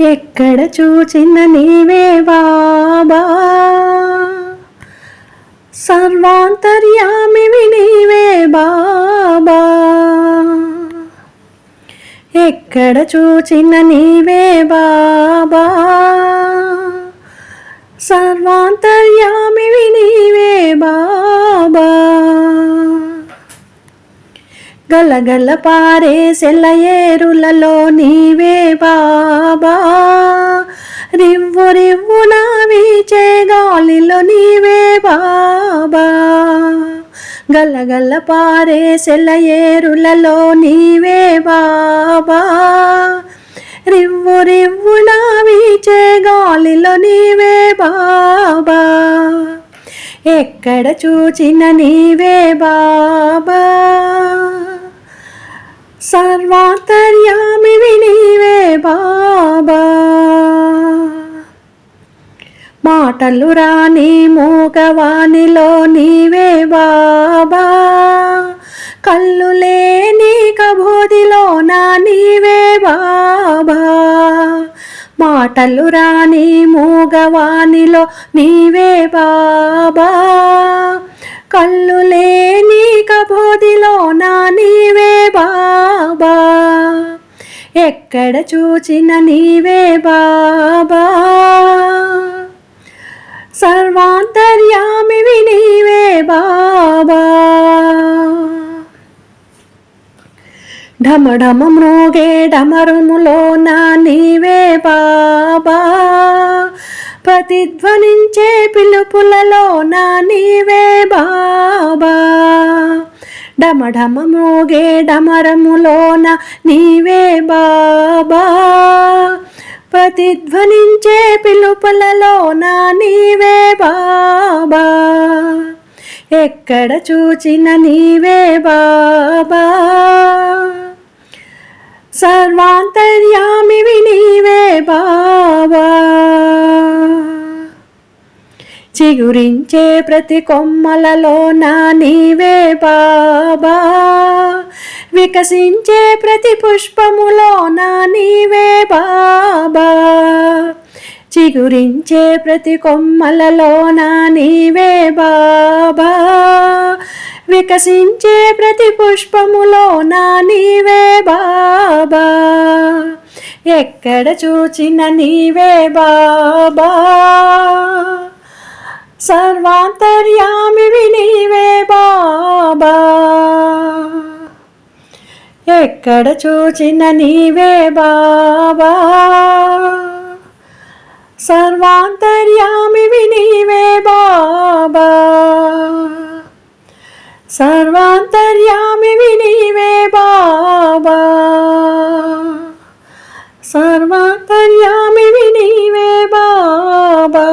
ఎక్కడ చూచిన నీవే బాబా? సర్వాంతర్యామివి నీవే బాబా. ఎక్కడ చూచిన నీవే బాబా? సర్వాంతర్యామివి నీవే బాబా. గలగల పారే సెలయేరులలో నీవే బా బాబా రివ్వు రివ్వు వీచే గాలిలో నీవే బాబా. గల్లగల్ల పారే సెలయేరులలో నీవే బాబా. రివ్వు రివ్వు వీచే గాలిలో నీవే బాబా. ఎక్కడ చూచిన నీవే బాబా. సర్వాంతర్యామివి నీవే బాబా. మాటలు రాని మూగవాణిలో నీవే బాబా. కళ్ళు లేని కబోదిలో నా నీవే బాబా. మాటలు రాని మూగవాణిలో నీవే బాబా. బాబా ఎక్కడ చూచిన నీవే బాబా? సర్వాంతర్యామివి నీవే బాబా. ఢమఢమ మృగే ఢమరుములో నా నీవే బాబా. ప్రతిధ్వనించే పిలుపులలో నా నీవే బాబా. డమఢమ మోగే డమరములోన నీవే బాబా ప్రతిధ్వనించే పిలుపులలోన నీవే బాబా ఎక్కడ చూచిన నీవే బాబా। సర్వాంతర్యామివి చిగురించే ప్రతి కొమ్మలలో నా నీవే బాబా. వికసించే ప్రతి పుష్పములో నా నీవే బాబా. చిగురించే ప్రతి కొమ్మలలో నా నీవే బాబా. వికసించే ప్రతి పుష్పములో నా నీవే బాబా. ఎక్కడ చూచిన నీవే బాబా. సర్వాంతర్యామివి నీవే బాబా. ఎక్కడ చూచిన నీవే బాబా. సర్వాంతర్యామివి నీవే బాబా. సర్వాంతర్యామివి నీవే బాబా. సర్వాంతర్యామివి నీవే బాబా.